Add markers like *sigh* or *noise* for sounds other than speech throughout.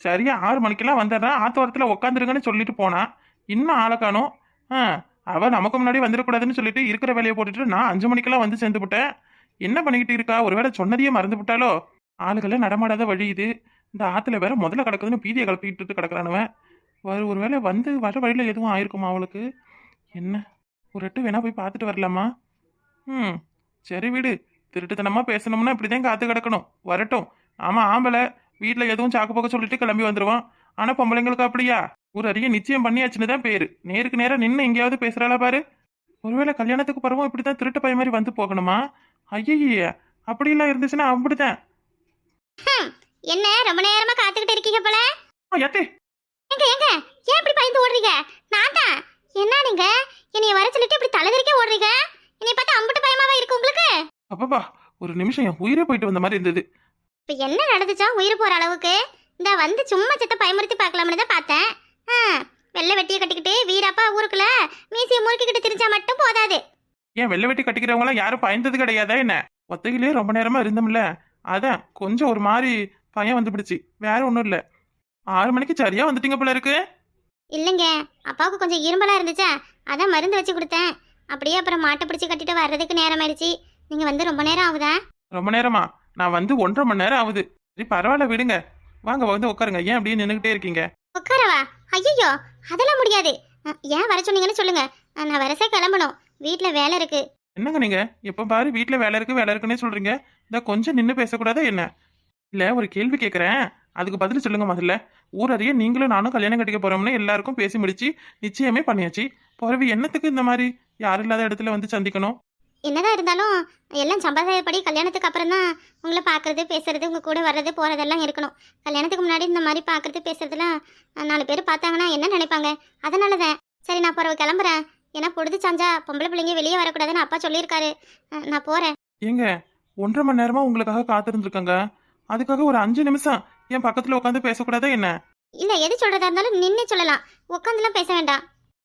சரியா ஆறு மணிக்கெல்லாம் வந்துடுறேன் ஆத்தோரத்தில் உட்காந்துருங்கன்னு சொல்லிட்டு போனான் இன்னும் ஆளை காணும். ஆ அவள் நமக்கு முன்னாடி வந்துடக்கூடாதுன்னு சொல்லிட்டு இருக்கிற வேலையை போட்டுட்டு நான் அஞ்சு மணிக்கெல்லாம் வந்து சேர்ந்து விட்டேன் என்ன பண்ணிக்கிட்டு இருக்கா? ஒருவேளை சொன்னதையே மறந்து விட்டாலோ ஆளுகளை நடமாடாத வழி இது. இந்த ஆற்றுல வேற முதல்ல கிடக்குதுன்னு பீதியை கிளப்பிக்கிட்டு கிடக்குறானுவன். ஒரு ஒருவேளை வந்து வர வழியில் எதுவும் ஆயிருக்குமா அவளுக்கு? என்ன? ஒரு எட்டு வேணா போய் பார்த்துட்டு வரலாமா? ம் சரி வீடு. திருட்டுத்தனமாக பேசணும்னா இப்படிதான் காத்து கிடக்கணும். வரட்டும். ஆமாம் ஆம்பளை. வீட்டில் எதுவும் சாக்கு போக்க சொல்லிட்டு கிளம்பி வந்துருவான். ஆனா பொம்பளைங்களுக்கு அப்படியா? ஒரு அறிய நிச்சயம் பண்ணியாச்சுன்னு தான் பேரு. நேருக்கு நேரா நின்று எங்கேயாவது பேசுறாளா பாரு. ஒருவேளை கல்யாணத்துக்கு பிறகும் இப்படித்தான் திருட்டு பையன் மாதிரி வந்து போகணுமா? ஐயய்ய அப்படியெல்லாம் இருந்துச்சுன்னா அப்படித்தான். என்ன ரொம்ப நேரமா காத்துக்கிட்டு இருக்கீங்க போல? எத்தே எங்க எங்க ஏன் இப்படி பயந்து ஓடுறீங்க? நான் தான். என்ன நீங்க? என்னைய வர சொல்லிட்டு இப்படி தலைதறிக்க ஓடுறீங்க? என்னைய பார்த்தா அம்புட்டு பயமாவா இருக்கு உங்களுக்கு? அப்பப்பா ஒரு நிமிஷம் என் உயிரே போயிட்டு வந்த மாதிரி இருந்தது. இப்ப என்ன நடந்துச்சா? உயிர் போற அளவுக்கு. இந்த வந்து சும்மா செத்த பயமுறுத்தி பார்க்கலாம்னு தான் பார்த்தேன். ஆ, வெள்ளை வெட்டியை கட்டிக்கிட்டு வீரப்பா ஊருக்குள்ள மீசியை முறுக்கிக்கிட்டு திரிஞ்சா மட்டும் போதாது. ஏன் வெள்ளை வெட்டி கட்டிக்கிறவங்களாம் யாரும் பயந்தது கிடையாதா என்ன? ஒத்தையிலே ரொம்ப நேரமா இருந்தோம்ல. அதான் கொஞ்சம் ஒரு மாதிரி பயம் வந்து பிடிச்சி வேற ஒன்றும் இல்லை. ஆறு மணிக்கு சரியா வந்துட்டீங்க போல இருக்கு. இல்லைங்க. அப்பாவுக்கு கொஞ்சம் இரும்பலா இருந்துச்சா? அதான் மருந்து வச்சு கொடுத்தேன். அப்படியே அப்புறம் மாட்டை பிடிச்சி கட்டிட்டு வர்றதுக்கு நேரம் ஆயிடுச்சு. நீங்க வந்து ரொம்ப நேரம் ஆகுதா? ரொம்ப நேரமா? நான் வந்து ஒன்றரை மணி நேரம் ஆகுது. சரி பரவாயில்ல விடுங்க. வாங்க வந்து உட்காருங்க. ஏன் அப்படியே நின்றுக்கிட்டே இருக்கீங்க? உட்காரவா? ஐயோ அதெல்லாம் முடியாது. ஏன் வர சொன்னீங்கன்னு சொல்லுங்க. நான் வரசே கிளம்பணும். வீட்ல வேலை இருக்கு. என்னங்க நீங்க? எப்ப பாரு வீட்ல வேலை இருக்கு வேலை இருக்குன்னே சொல்றீங்க. இந்த கொஞ்சம் நின்று பேசக்கூடாதா என்ன? இல்ல ஒரு கேள்வி கேட்கறேன் அதுக்கு பதில் சொல்லுங்க முதல்ல. ஊரறிய நீங்களும் நானும் கல்யாணம் கட்டிக்க போறோம்னு எல்லாருக்கும் பேசி முடிச்சு நிச்சயமே பண்ணியாச்சு. பிறவி என்னத்துக்கு இந்த மாதிரி? யாரும் இல்லாத இடத்துல வந்து சந்திக்கணும்? என்னதான் இருந்தாலும் எல்லாம் சம்பிரதாயப்படி கல்யாணத்துக்கு அப்புறம் தான் உங்களை பார்க்கறது பேசுறது உங்க கூட வர்றது போறதெல்லாம் இருக்கணும். கல்யாணத்துக்கு முன்னாடி இந்த மாதிரி பார்க்கறது பேசுறதுலாம் நாலு பேர் பார்த்தாங்கன்னா என்ன நினைப்பாங்க? அதனால தான் சரி நான் பிறகு கிளம்புறேன். ஏன்னா பொழுது சாஞ்சா பொம்பளை பிள்ளைங்க வெளியே வரக்கூடாதுன்னு அப்பா சொல்லியிருக்காரு. நான் போறேன். ஏங்க ஒன்றரை மணி நேரமா உங்களுக்காக காத்திருந்திருக்காங்க. அதுக்காக ஒரு அஞ்சு நிமிஷம் என் பக்கத்துல உட்காந்து பேசக்கூடாதா என்ன? இல்ல எது சொல்றதா இருந்தாலும் நின்னே சொல்லலாம். உட்காந்துலாம் பேச வேண்டாம்.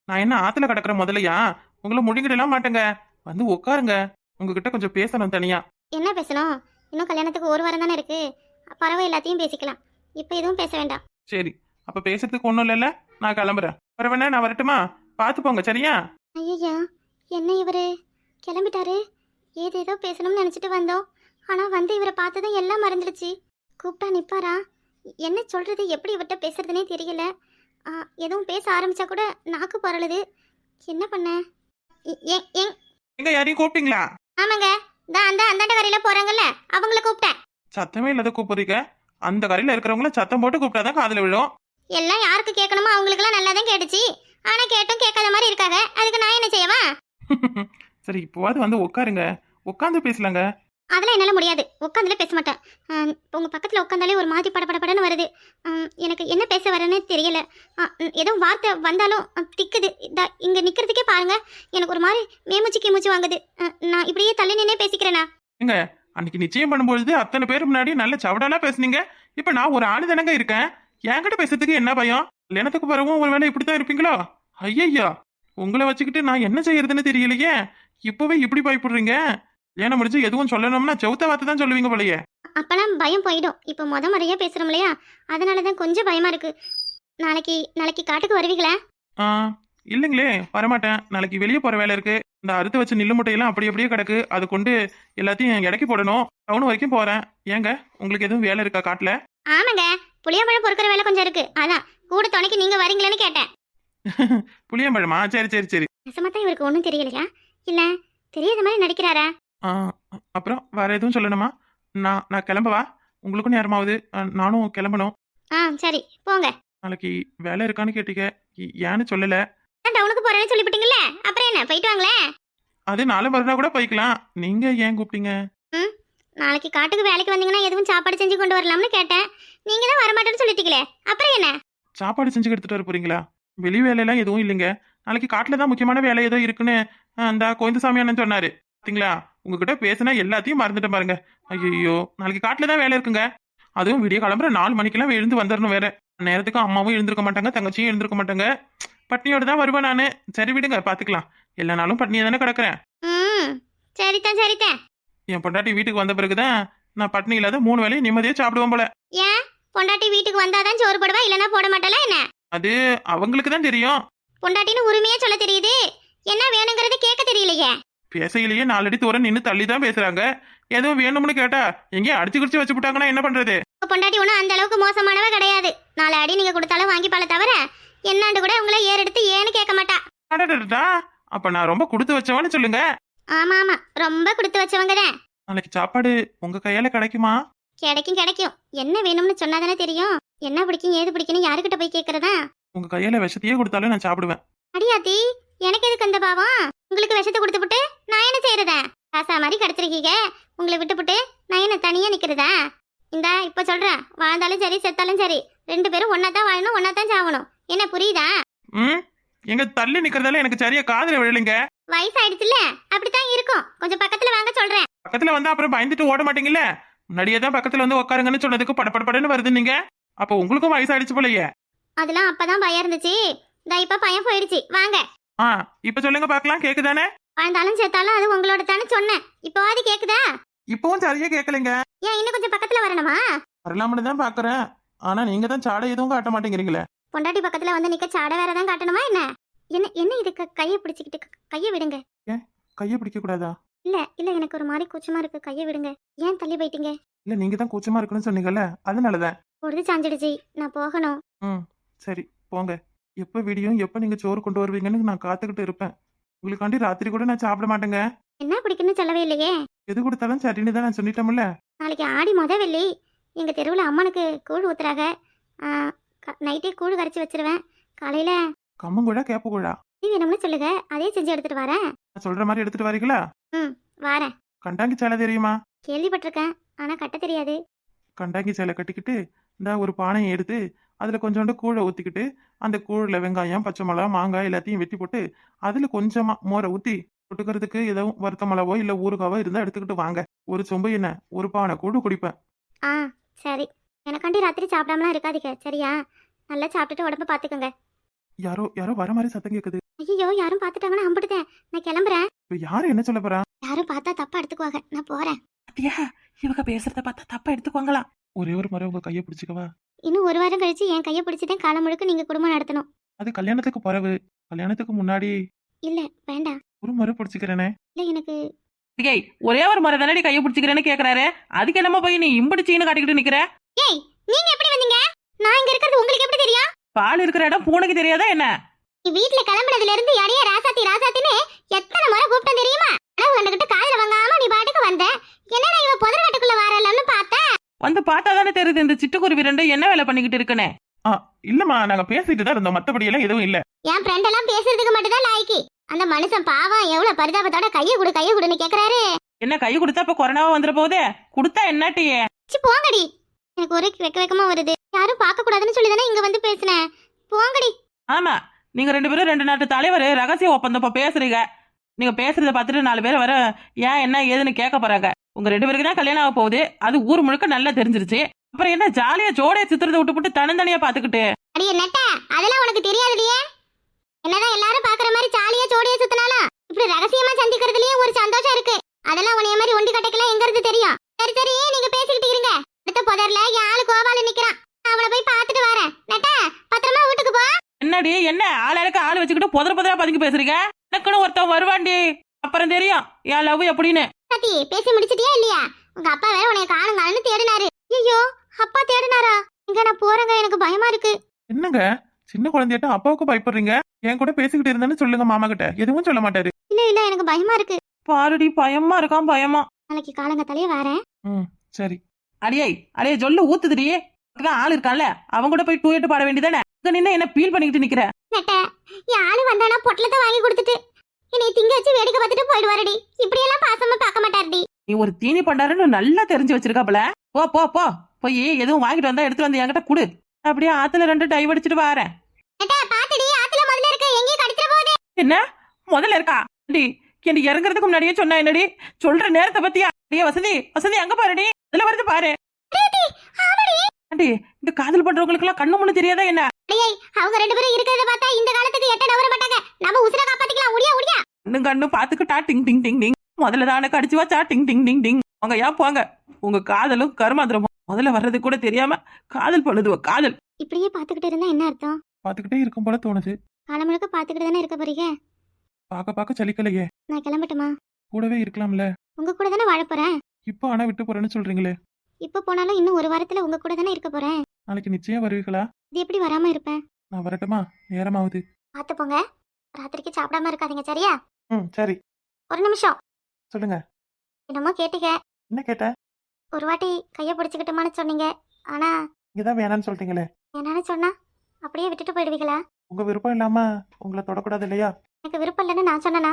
நான் என்ன ஆத்துல கிடக்குற முதலையா உங்களை முழுங்கிடலாம் மாட்டேங்க. வந்து உட்காருங்க. உங்ககிட்ட கொஞ்சம் பேசணும் தனியா. என்ன பேசணும்? இன்னும் கல்யாணத்துக்கு ஒரு வாரம் தானே இருக்கு. பறவை எல்லாத்தையும் பேசிக்கலாம். இப்போ எதுவும் பேச வேண்டாம். சரி அப்ப பேசுறதுக்கு ஒண்ணும் இல்லைல்ல? நான் கிளம்புறேன். பரவாயில்ல நான் வரட்டுமா? பார்த்து போங்க சரியா? ஐயா என்ன இவரு? கிளம்பிட்டாரு. ஏதேதோ பேசணும்னு நினச்சிட்டு வந்தோம். ஆனால் வந்து இவரை பார்த்ததும் எல்லாம் மறந்துடுச்சு. கூப்பிட்டா நிப்பாரா? என்ன சொல்றது? எப்படி இவர்கிட்ட பேசுறதுனே தெரியல. எதுவும் பேச ஆரம்பிச்சா கூட நாக்கு பரளுது என்ன பண்ண? எங்க யாரையும் கூப்பிட்டீங்களா? ஆமாங்க. தான் அந்த அந்தாண்ட வரையில போறாங்கல்ல அவங்கள கூப்பிட்டேன். சத்தமே இல்லாத கூப்பிடுறீங்க. அந்த கரையில இருக்கிறவங்கள சத்தம் போட்டு கூப்பிட்டாதான் காதுல விழும். எல்லாம் யாருக்கு கேட்கணுமோ அவங்களுக்கெல்லாம் நல்லா தான் கேட்டுச்சு. ஆனா கேட்டும் கேட்காத மாதிரி இருக்காங்க. அதுக்கு நான் என்ன செய்யவா? *laughs* சரி இப்போவாது வந்து உட்காருங்க. உட்காந்து பேசலாங்க. அதெல்லாம் என்னால் முடியாது. உட்காந்துல பேச மாட்டேன். உங்கள் பக்கத்தில் உட்காந்தாலே ஒரு மாதிரி படப்படப்படன்னு வருது. எனக்கு என்ன பேச வரேன்னு தெரியல. ஆஹ் ஏதோ வார்த்தை வந்தாலும் திக்குது. இதா இங்கே நிற்கிறதுக்கே பாருங்கள் எனக்கு ஒரு மாதிரி மேமுச்சு கிமுச்சு வாங்குது. நான் இப்படியே தள்ளி நின்னே பேசிக்கிறேனா? ஏங்க அன்னைக்கு நிச்சயம் பண்ணும்பொழுது அத்தனை பேர் முன்னாடி நல்ல சவடாலா பேசுனீங்க. இப்போ நான் ஒரு ஆளு தானங்க இருக்கேன். என்கிட்ட பேசுறதுக்கு என்ன பயம்? கல்யாணத்துக்கு பிறகும் ஒரு இப்படி தான் இருப்பீங்களோ? ஐயய்யா! உங்களை வச்சுக்கிட்டு நான் என்ன செய்யறதுன்னு தெரியலையே. இப்பவே இப்படி பயப்படுறீங்க. கல்யாணம் முடிச்சு எதுவும் சொல்லணும்னா செவுத்த வார்த்தை தான் சொல்லுவீங்க போலயே. அப்போலாம் பயம் போயிடும். இப்போ முத முறையாக பேசுகிறோம் இல்லையா? அதனால தான் கொஞ்சம் பயமாக இருக்கு. நாளைக்கு நாளைக்கு காட்டுக்கு வருவீங்களா? ஆ இல்லைங்களே வரமாட்டேன். நாளைக்கு வெளியே போற வேலை இருக்கு. இந்த அறுத்து வச்ச நில்லு முட்டையெல்லாம் அப்படி அப்படியே கிடக்கு. அது கொண்டு எல்லாத்தையும் இறக்கி போடணும். டவுன் வரைக்கும் போறேன். ஏங்க உங்களுக்கு எதுவும் வேலை இருக்கா காட்டுல? ஆமாங்க. புளியம்பழம் பொறுக்கிற வேலை கொஞ்சம் இருக்கு. அதான் கூட துணைக்கு நீங்கள் வரீங்களேன்னு கேட்டேன். *laughs* புளியம்பழமா? சரி சரி சரி. நிஜமா இவருக்கு ஒன்றும் தெரியலையா? இல்லை தெரியாத மாதிரி நடிக்கிறாரா? அப்புறம் வேற எதுவும் சொல்லணுமா? நான் நான் கிளம்பவா உங்களுக்கும் நேரமாவது நானும் கிளம்பணும். ஆ சரி. போங்க. நாளைக்கு வேலை இருக்கான்னு கேட்டீங்க ஏன்னு சொல்லல. நான் டவுனுக்கு போறேன்னு சொல்லிவிட்டீங்கல்ல? அப்புறம் என்ன? போயிட்டு வாங்களேன் அது நாளை மறுநாள் கூட போய்க்கலாம். நீங்க ஏன் கூப்பிட்டீங்க? நாளைக்கு காட்டுக்கு வேலைக்கு வந்தீங்கன்னா எதுவும் சாப்பாடு செஞ்சு கொண்டு வரலாம்னு கேட்டேன். நீங்க தான் வரமாட்டேன்னு சொல்லிட்டீங்களே. அப்புறம் என்ன? சாப்பாடு செஞ்சு எடுத்துட்டு வர போறீங்களா? வெளி வேலையெல்லாம் எதுவும் இல்லைங்க. நாளைக்கு காட்டுல தான் முக்கியமான வேலை ஏதோ இருக்குன்னு அந்த கோயந்தசாமி அண்ணன் சொன்னாரு. பாத்தீங்களா? உங்ககிட்ட பேசினா எல்லாத்தையும் மறந்துட்டேன் பாருங்க. ஐயோ நாளைக்கு காட்டுல தான் வேலை இருக்குங்க. அதுவும் விடிய கிளம்புற நாலு மணிக்கெல்லாம் எழுந்து வந்துடணும் வேற. நேரத்துக்கு அம்மாவும் எழுந்திருக்க மாட்டாங்க தங்கச்சியும் எழுந்திருக்க மாட்டாங்க. பட்னியோட தான் வருவேன் நானு. சரி விடுங்க பாத்துக்கலாம். எல்லா நாளும் பட்னியா தானே கிடக்குறேன். சரிதான் சரிதான் என் பொண்டாட்டி வீட்டுக்கு வந்த பிறகுதான் நான் பட்னி இல்லாத மூணு வேலையும் நிம்மதியா சாப்பிடுவேன் போல. ஏன்? பொண்டாட்டி வீட்டுக்கு வந்தாதான் சோறு போடுவா இல்லைன்னா போட மாட்டாளா என்ன? அது அவங்களுக்கு தான் தெரியும். பொண்டாட்டின்னு உரிமையே சொல்ல தெரியுது. என்ன வேணுங்கிறது கேட்க தெரியலையே. பேசையிலேயே நாலடி தூரம் நின்று தள்ளி தான் பேசுறாங்க. எதுவும் வேணும்னு கேட்டா எங்கேயும் அடிச்சு குடிச்சு வச்சு விட்டாங்கன்னா என்ன பண்றது? பொண்டாட்டி ஒன்றும் அந்த அளவுக்கு மோசமானவ கிடையாது. நாலு அடி நீங்க கொடுத்தாலும் வாங்கிப்பால தவிர என்னாண்டு கூட உங்களை ஏறெடுத்து ஏன்னு கேட்க மாட்டா. அப்ப நான் ரொம்ப கொடுத்து வச்சவன்னு சொல்லுங்க. ஆமா ஆமா ரொம்ப கொடுத்து வச்சவங்க தான் நாளைக்கு சாப்பாடு உங்க கையால கிடைக்குமா? கிடைக்கும் கிடைக்கும். என்ன வேணும்னு சொன்னாதானே தெரியும். என்ன பிடிக்கும் ஏது பிடிக்கும்னு யாருக்கிட்ட போய் கேக்குறதா? உங்க கையால விஷத்தையே கொடுத்தாலும் நான் சாப்பிடுவேன். அடியாத்தி எனக்கு எதுக்கு அந்த பாவம்? உங்களுக்கு விஷத்தை கொடுத்துப்புட்டு நான் என்ன செய்யறதா காசா மாதிரி கிடைச்சிருக்கீங்க. உங்களை விட்டுப்புட்டு நான் என்ன தனியா நிக்கிறதா? இந்தா இப்ப சொல்றேன் வாழ்ந்தாலும் சரி செத்தாலும் சரி. ரெண்டு பேரும் ஒன்னா தான் வாழணும் ஒன்னா தான் சாவணும். என்ன புரியுதா? ம்? எங்க தள்ளி நிக்கிறதால எனக்கு சரியா காதுல விழலைங்க. வயசாயிடுச்சுல்ல? அப்படித்தான் இருக்கும். கொஞ்சம் பக்கத்துல வாங்க சொல்றேன். பக்கத்துல வந்தா அப்புறம் பயந்துட்டு ஓட மாட்டீங்கல்ல? முன்னாடியே தான் பக்கத்துல வந்து உட்காருங்கன்னு சொன்னதுக்கு படபடன்னு வருது நீங்க அப்ப உங்களுக்கும் வயசாயிடுச்சு போலயே. அதெல்லாம் அப்பதான் பயம் இருந்துச்சு. இந்த இப்ப பயம் போயிடுச்சு. வாங்க. ஆ இப்ப சொல்லுங்க பார்க்கலாம். கேக்குதானே? வாழ்ந்தாலும் செத்தாலும் அது உங்களோட தானே சொன்னேன். இப்போவாது கேக்குதா? இப்பவும் சரியா கேட்கலைங்க ஏன் இன்னும் கொஞ்சம் பக்கத்துல வரணுமா? வரலாம்னு தான் பாக்குறேன் ஆனா நீங்க தான் சாடை எதுவும் காட்ட மாட்டேங்கிறீங்களே. பொண்டாட்டி பக்கத்துல வந்து நிக்க சாட வேற தான் காட்டணுமா என்ன? என்ன என்ன இது? கையை பிடிச்சிக்கிட்டு கையை விடுங்க. கையை பிடிக்க கூடாதா இல்ல இல்ல எனக்கு ஒரு மாதிரி கூச்சமா இருக்கு. கையை விடுங்க. ஏன் தள்ளி போயிட்டீங்க? இல்ல நீங்க தான் கூச்சமா இருக்குன்னு சொன்னீங்கல்ல அதனாலதான். பொழுது சாஞ்சிடுச்சு. நான் போகணும். ம் சரி போங்க. எப்ப விடியும் எப்ப நீங்க சோறு கொண்டு வருவீங்கன்னு நான் காத்துக்கிட்டு இருப்பேன். உங்களுக்காண்டி ராத்திரி கூட நான் சாப்பிட மாட்டேங்க. என்ன பிடிக்குன்னு சொல்லவே இல்லையே. எது கொடுத்தாலும் சரின்னு தான் நான் சொல்லிட்டோம்ல. நாளைக்கு ஆடி மொத வெள்ளி எங்க தெருவில் அம்மனுக்கு கூழ் ஊத்துறாங்க. நைட்டே கூழ் கரைச்சி வச்சிருவேன். காலையில கம்மங்குழா கேப்பகுழா இது வேணும்னு சொல்லுங்க. அதே செஞ்சு எடுத்துட்டு வரேன். நான் சொல்ற மாதிரி எடுத்துட்டு வரீங்களா? வாரேன். கண்டாங்கி சேலை தெரியுமா? கேள்விப்பட்டிருக்கேன். ஆனா கட்ட தெரியாது. கண்டாங்கி சேலை கட்டிக்கிட்டு இந்த ஒரு பானையை எடுத்து அதில் கொஞ்சோண்டு கூழை ஊற்றிக்கிட்டு அந்த கூழில் வெங்காயம் பச்சை மிளகா மாங்காய் எல்லாத்தையும் வெட்டி போட்டு அதில் கொஞ்சமாக மோரை ஊற்றி தொட்டுக்கிறதுக்கு எதுவும் வறுத்த மிளவோ இல்லை ஊறுகாவோ இருந்தால் எடுத்துக்கிட்டு வாங்க. ஒரு சொம்பு என்ன ஒரு பானை கூழ் குடிப்பேன். ஆ சரி. எனக்காண்டி ராத்திரி சாப்பிடாமலாம் இருக்காதீங்க சரியா? நல்லா சாப்பிட்டுட்டு உடம்ப பாத்துக்கோங்க. யாரோ யாரோ வர மாதிரி சத்தம் கேட்குது ஐயோ யாரும் பார்த்துட்டாங்கன்னா அம்பிடுதேன் நான் கிளம்புறேன். இப்போ யார் என்ன சொல்ல போறா? யாரும் பார்த்தா தப்பா எடுத்துக்குவாங்க. நான் போறேன். அப்படியா இவங்க பேசுறத பார்த்தா தப்பா எடுத்துக்குவாங்களா? ஒரே ஒரு முறை உங்க கையை பிடிச்சிக்கவா? இன்னும் ஒரு வாரம் கழிச்சு என் கையை பிடிச்சிட்டேன் காலம் முழுக்க நீங்க குடும்பம் நடத்தணும். அது கல்யாணத்துக்கு பிறகு கல்யாணத்துக்கு முன்னாடி இல்ல வேண்டாம் ஒரு முறை பிடிச்சிக்கிறேனே. இல்ல எனக்கு ஏய் ஒரே ஒரு முறை தானடி கையை பிடிச்சிக்கிறேன்னு கேக்குறாரு. அதுக்கு என்னமோ போய் நீ இம்பிடிச்சின்னு காட்டிக்கிட்டு நிக்கிற? ஏய் நீங்க எப்படி வந்தீங்க? நான் இங்க இருக்கிறது உங்களுக்கு எப்படி தெரியும்? பால் இருக்கிற இடம் பூனைக்கு தெரியாதா என்ன? நீ வீட்ல கிளம்புனதுல இருந்து அடியே ராசாத்தி ராசாத்தின்னு எத்தனை முறை கூப்பிட்டேன் தெரியுமா? ஆனா கண்டுகிட்டு காதுல வாங்காம நீ பாட்டுக்கு வந்த. என்னடா இவ புதர் கட்டுக்குள்ள வரலன்னு பார்த்தேன். வந்து பார்த்தா தானே தெரியுது இந்த சிட்டுக்குருவி ரெண்டு என்ன வேலை பண்ணிக்கிட்டு இருக்குன்னு. இல்லம்மா நாங்க பேசிட்டு தான் இருந்தோம். மத்தபடி எல்லாம் எதுவும் இல்ல. என் ஃப்ரெண்ட் எல்லாம் பேசுறதுக்கு மட்டும் தான் லாய்க்கு. அந்த மனுஷன் பாவம் எவ்வளவு பரிதாபத்தோட கையை கொடு கையை கொடுன்னு கேக்குறாரு. என்ன கை கொடுத்தா இப்ப கொரோனாவா வந்துட போகுதே? கொடுத்தா என்னட்டியே சி போங்கடி. எனக்கு ஒரே வெக்க வெக்கமா வருது. யாரும் பார்க்க கூடாதுன்னு சொல்லி தானே இங்க வந்து பேசினேன். போங்கடி. ஆமா நீங்க ரெண்டு பேரும் ரெண்டு நாட்டு தலைவர் ரகசிய ஒப்பந்தம் இப்ப பேசுறீங்க. நீங்க பேசுறத பார்த்துட்டு நாலு பேர் வர ஏன் என்ன ஏதுன்னு கேட்க போறாங்க. உங்க ரெண்டு பேருக்கு தான் கல்யாணம் ஆக போகுது. அது ஊர் முழுக்க நல்லா தெரிஞ்சிருச்சு. அப்புறம் என்ன ஜாலியா ஜோடியா சித்திரத்தை விட்டுப்புட்டு தனித்தனியா பாத்துக்கிட்டு அடியே நட்ட அதெல்லாம் உனக்கு தெரியாதுடியே. என்னதான் எல்லாரும் பாக்குற மாதிரி ஜாலியா ஜோடியா சுத்தினாலும் இப்படி ரகசியமா சந்திக்கிறதுலயே ஒரு சந்தோஷம் இருக்கு. அதெல்லாம் உனைய மாதிரி ஒண்டி கட்டைக்கெல்லாம் எங்க இருந்து தெரியும்? சரி சரி நீங்க பேசிக்கிட்டு இருங்க. அடுத்த புதர்ல ஆளு கோபால நிக்கிறான். அவளை போய் பார்த்துட்டு வரேன். நட்ட பத்திரமா வீட்டுக்கு போ. என்னடி என்ன? ஆளாளுக்கு ஆள் வச்சுக்கிட்டு புதற புதரா பதுக்கி பேசுறீங்க? எனக்குன்னு ஒருத்தன் வருவான்டி. அப்புறம் தெரியும் என் லவ் எப்படின்னு. சத்தி பேசி முடிச்சிட்டியா இல்லையா? உங்க அப்பா வேற உன்னை காணுங்கான்னு தேடினாரு. ஐயோ அப்பா தேடினாரா? இங்க நான் போறேங்க எனக்கு பயமா இருக்கு. என்னங்க? சின்ன குழந்தையிட்ட அப்பாவுக்கு பயப்படுறீங்க? என் கூட பேசிக்கிட்டு இருந்தேன்னு சொல்லுங்க மாமா கிட்ட எதுவும் சொல்ல மாட்டாரு. இல்ல இல்ல எனக்கு பயமா இருக்கு. பாருடி பயமா இருக்கான் பயமா. நாளைக்கு காலங்கத்தாலேயே வரேன். சரி. அடியே அடியே சொல்லு ஊத்துதுடி. தான் ஆள் இருக்கான்ல அவங்க கூட போய் டூயட்டு பாட வேண்டியதானே? நின்னு என்ன ஃபீல் பண்ணிக்கிட்டு நிக்கிற? நட்ட என் ஆளு வந்தானா பொட்டலத்தை வாங்கி கொடுத்துட்டு. என்னை திங்க வச்சு வேடிக்கை பார்த்துட்டு போயிடுவாருடி. இப்படியெல்லாம் பாசமா பார்க்க மாட்டாருடி. நீ ஒரு தீனி பண்டாருன்னு நல்லா தெரிஞ்சு வச்சிருக்காப்ல போ போ போ. போய் எதுவும் வாங்கிட்டு வந்தா எடுத்துட்டு வந்து என்கிட்ட குடு. அப்படியே ஆத்துல ரெண்டு டைவ் அடிச்சிட்டு வாரேன். பாத்துடி ஆத்துல முதல்ல இருக்க. எங்கேயும் கடிச்சிட போகுது. என்ன? முதல்ல இருக்கா? டி என்ன இறங்குறதுக்கு முன்னாடியே சொன்னா என்னடி? சொல்ற நேரத்தை பத்தியா? அடியே வசதி வசதி அங்க பாருடி. இதுல வருது பாரு. ஆண்டி இந்த காதல் பண்றவங்களுக்கு எல்லாம் கண்ணு முன்னு தெரியாதா என்ன? அடியே அவங்க ரெண்டு பேரும் இருக்கிறத பார்த்தா இந்த காலத்துக்கு எட்ட நவர மாட்டாங்க. நம்ம உசுர காப்பாத்திக்கலாம். முடியா முடியா கண்ணு கண்ணு பாத்துக்கிட்டா டிங் டிங் டிங் டிங். முதல்ல தானே கடிச்சு வச்சா டிங் டிங் டிங் டிங். அவங்க ஏன் போங்க. உங்க காதலும் கருமாந்திரமும் முதல்ல வர்றது கூட தெரியாம காதல் பண்ணுதுவ காதல். இப்படியே பார்த்துக்கிட்டு இருந்தா என்ன அர்த்தம்? பார்த்துக்கிட்டே இருக்கும் போல தோணுது. காலம் முழுக்க பார்த்துக்கிட்டு தானே இருக்க போறீங்க? பார்க்க பார்க்க சலிக்கலையே. நான் கிளம்பட்டுமா? கூடவே இருக்கலாம்ல. உங்க கூட தானே வாழ போறேன். இப்போ ஆனா விட்டு போறேன்னு சொல்றீங்களே. இப்போ போனாலும் இன்னும் ஒரு வாரத்துல உங்க கூட தானே இருக்க போறேன். நாளைக்கு நிச்சயம் வருவீங்களா இது எப்படி வராம இருப்பேன்? நான் வரட்டுமா? நேரமாகுது பார்த்து போங்க. ராத்திரிக்கு சாப்பிடாம இருக்காதீங்க சரியா? ம் சரி. ஒரு நிமிஷம். சொல்லுங்க. என்னமோ கேட்டீங்க. என்ன கேட்ட? ஒரு வாட்டி கையை பிடிச்சிக்கிட்டுமான்னு சொன்னீங்க. ஆனா இங்கதான் வேணான்னு சொல்லிட்டீங்களே என்னன்னு சொன்னா அப்படியே விட்டுட்டு போயிடுவீங்களா? உங்க விருப்பம் இல்லாம உங்களை தொடக்கூடாது இல்லையா? எனக்கு விருப்பம் இல்லைன்னு நான் சொன்னனா?